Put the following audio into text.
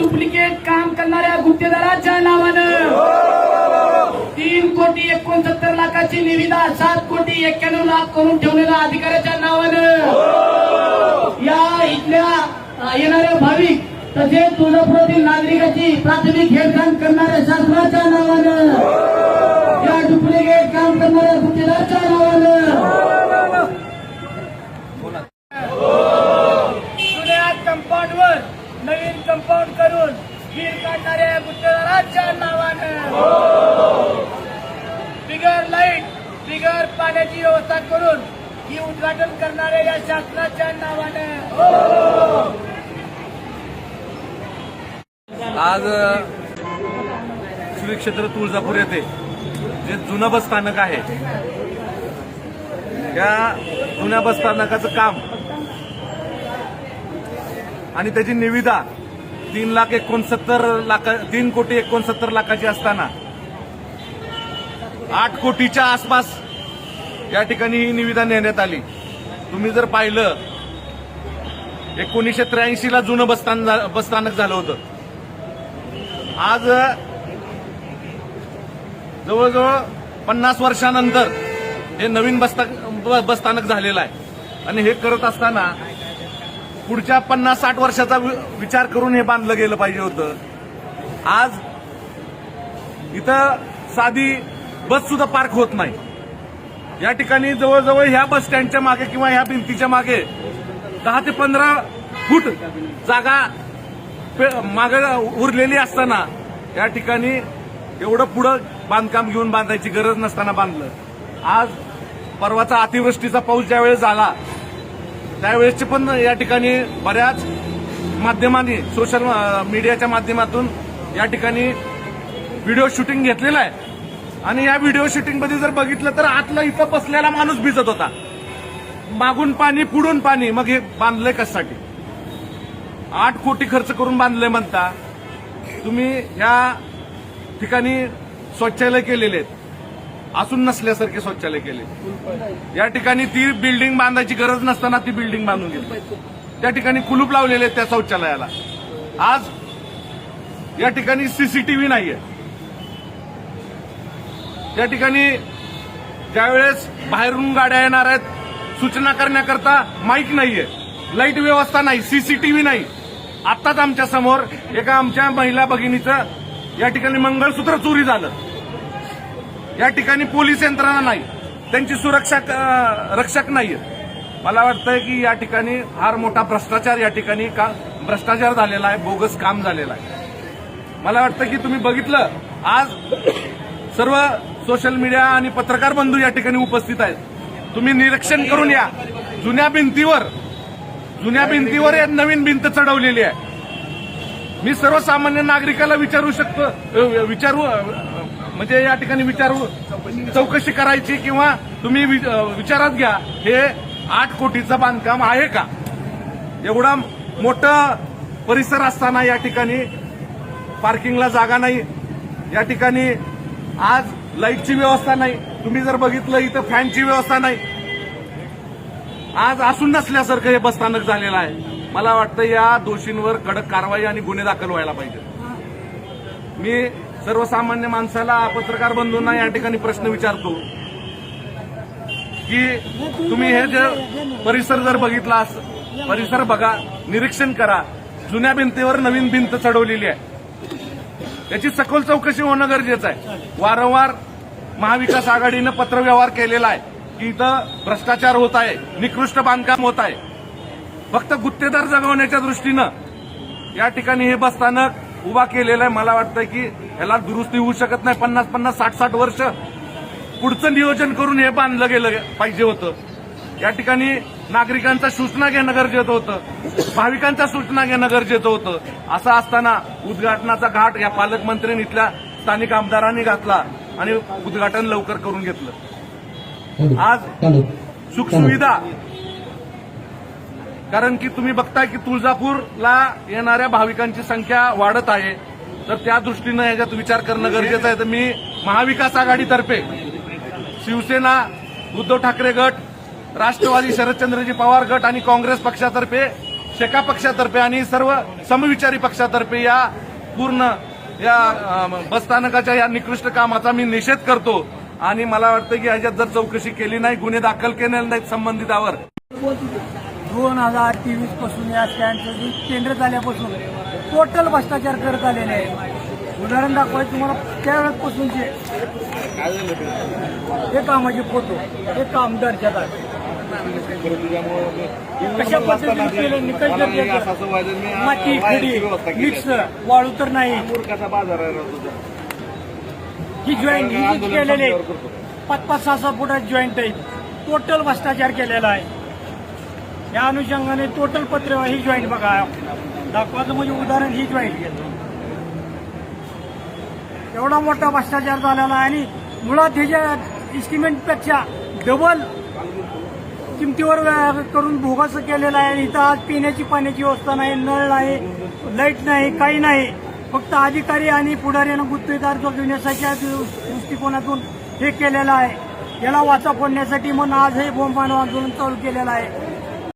Duplicate काम करणाऱ्या गुत्तेदाराच्या नावानं. तीन कोटी एकोणसत्तर लाखाची निविदा सात कोटी एक्क्याण्णव लाख करून ठेवलेल्या अधिकाऱ्याच्या नावानं. या इथल्या येणाऱ्या भाविक तसेच तुळजापुरातील नागरिकाची प्राथमिक हेळसांड करणाऱ्या शासनाच्या नावानं या डुप्लिकेट काम करणाऱ्या गुत्तेदाराच्या नावानं जुन्या कंपाऊंडवर नवीन कंपाऊंड करून वीर काढणाऱ्या गुत्तेदाराच्या नावानं बिगर लाइट बिगर पाण्याची व्यवस्था करून ही उद्घाटन करणाऱ्या या शासनाच्या नावानं. आज श्री क्षेत्र तुळजापूर येथे जे जुनं बस स्थानक आहे या जुन्या बस स्थानकाचं काम आणि त्याची निविदा तीन लाख एकोणसत्तर लाख तीन कोटी एकोणसत्तर लाखाची असताना आठ कोटीच्या आसपास या ठिकाणी ही निविदा नेण्यात आली. तुम्ही जर पाहिलं एकोणीसशे त्र्याऐंशी ला जुनं बसस्थान बसस्थानक झालं होतं. आज जवळजवळ पन्नास वर्षानंतर हे नवीन बसता बसस्थानक झालेलं आहे. आणि हे करत असताना पुढच्या पन्नास साठ वर्षाचा वि- विचार करून हे बांधलं गेलं पाहिजे होतं. आज इथं साधी बस सुद्धा पार्क होत नाही. या ठिकाणी जवळजवळ ह्या बस स्टँडच्या मागे किंवा ह्या भिंतीच्या मागे दहा ते पंधरा फूट जागा माग उरलेली असताना या ठिकाणी एवढं पुढं बांधकाम घेऊन बांधायची गरज नसताना बांधलं. आज परवाचा अतिवृष्टीचा पाऊस ज्यावेळेस झाला त्यावेळेसचे पण या ठिकाणी बऱ्याच माध्यमांनी सोशल मीडियाच्या माध्यमातून या ठिकाणी व्हिडिओ शूटिंग घेतलेलं आहे. आणि या व्हिडिओ शूटिंगमध्ये जर बघितलं तर आतला इथं बसलेला माणूस भिजत होता. मागून पाणी पुढून पाणी. मग हे बांधलंय कशासाठी? आठ कोटी खर्च करून बांधले म्हणता. तुम्ही या ठिकाणी शौचालय केलेले आहेत. असून नसल्यासारखे शौचालय केले. या ठिकाणी ती बिल्डिंग बांधायची गरज नसताना ती बिल्डिंग बांधून गेली. त्या ठिकाणी कुलूप लावलेले आहेत त्या शौचालयाला. आज या ठिकाणी सीसीटीव्ही नाहीये. त्या ठिकाणी ज्यावेळेस बाहेरून गाड्या येणार आहेत सूचना करण्याकरता माईक नाहीये लाइट व्यवस्था नाही सीसीटीव्ही नाही. आत्ताच आमच्यासमोर एका आमच्या महिला भगिनीचं या ठिकाणी मंगळसूत्र चोरी झालं. या ठिकाणी पोलीस यंत्रणा नाही त्यांची सुरक्षा रक्षक नाहीये. मला वाटतंय की या ठिकाणी फार मोठा भ्रष्टाचार या ठिकाणी का भ्रष्टाचार झालेला आहे बोगस काम झालेलं आहे. मला वाटतं की तुम्ही बघितलं आज सर्व सोशल मीडिया आणि पत्रकार बंधू या ठिकाणी उपस्थित आहेत. तुम्ही निरीक्षण करून या. जुन्या भिंतीवर जुन्या भिंतीवर एक नवीन भिंत चढवलेली आहे. मी सर्वसामान्य नागरिकाला विचारू शकतो विचारू म्हणजे या ठिकाणी विचारू चौकशी करायची किंवा तुम्ही वि- विचारात घ्या हे आठ कोटीचं बांधकाम आहे का? एवढा मोठं परिसर असताना या ठिकाणी पार्किंगला जागा नाही. या ठिकाणी आज लाईटची व्यवस्था नाही. तुम्ही जर बघितलं इथं फॅनची व्यवस्था नाही. आज असून नसल्यासारखं हे बसस्थानक झालेलं आहे. मला वाटतं या दोषींवर कडक कारवाई आणि गुन्हे दाखल व्हायला पाहिजे. मी सर्वसामान्य माणसाला पत्रकार बंधूंना या ठिकाणी प्रश्न विचारतो की तुम्ही हे जे परिसर जर बघितला परिसर बघा निरीक्षण करा. जुन्या भिंतीवर नवीन भिंत चढवलेली आहे. याची सखोल चौकशी होणं गरजेचं आहे. वारंवार महाविकास आघाडीनं पत्रव्यवहार केलेला आहे. की इथं भ्रष्टाचार होत आहे. निकृष्ट बांधकाम होत आहे. फक्त गुत्तेदार जगवण्याच्या दृष्टीनं या ठिकाणी हे बसस्थानक उभा केलेलं आहे. मला वाटतं की याला दुरुस्ती होऊ शकत नाही. पन्नास पन्नास साठ साठ वर्ष पुढचं नियोजन करून हे बांधलं गेलं पाहिजे होतं. या ठिकाणी नागरिकांच्या सूचना घेणं गरजेचं होतं. भाविकांच्या सूचना घेणं गरजेचं होतं. असं असताना उद्घाटनाचा घाट या पालकमंत्र्यांनी इथल्या स्थानिक आमदारांनी घातला. आणि उद्घाटन लवकर करून घेतलं. आज सुखसुविधा कारण की तुम्ही बघताय की तुळजापूरला येणाऱ्या भाविकांची संख्या वाढत आहे. तर त्या दृष्टीनं याच्यात विचार करणं गरजेचं आहे. तर मी महाविकास आघाडीतर्फे शिवसेना उद्धव ठाकरे गट राष्ट्रवादी शरदचंद्रजी पवार गट आणि काँग्रेस पक्षातर्फे शेका पक्षातर्फे आणि सर्व समविचारी पक्षातर्फे या पूर्ण या बसस्थानकाच्या या निकृष्ट कामाचा मी निषेध करतो. आणि मला वाटतं की ह्याच्यात जर चौकशी केली नाही गुन्हे दाखल केले नाहीत संबंधितावर. दोन हजार तेवीसपासून या स्टँडचं केंद्र झाल्यापासून टोटल भ्रष्टाचार करत आलेले आहे उदाहरण दाखवायचं तुम्हाला त्यावेळेसपासूनचे हे कामाचे फोटो हे कामदार शेतात कशा पद्धतीने केलं? निकष. माती खडी मिक्स वाळू तर नाही. ही जॉईंट ही जी केलेली पाच पाच सहा सहा फुटात जॉईंट आहे. टोटल भ्रष्टाचार केलेला आहे. या अनुषंगाने टोटल पत्र ही जॉईंट बघा. दाखवायचं म्हणजे उदाहरण ही जॉईंट घेतो एवढा मोठा भ्रष्टाचार झालेला आहे आणि मुळात ह्याच्या इस्टिमेटपेक्षा डबल किमतीवर करून भोगाचं केलेलं आहे. आणि इथं आज पिण्याची पाण्याची व्यवस्था नाही नळ नाही लाइट नाही काही नाही. फक्त अधिकारी आणि पुढाऱ्यानं गुत्तेदार जगविण्याच्या दृष्टिकोनातून हे केलेलं आहे. याला वाचा फोडण्यासाठी म्हणून आज हे बोंबानो आंदोलन चालू केलेलं आहे.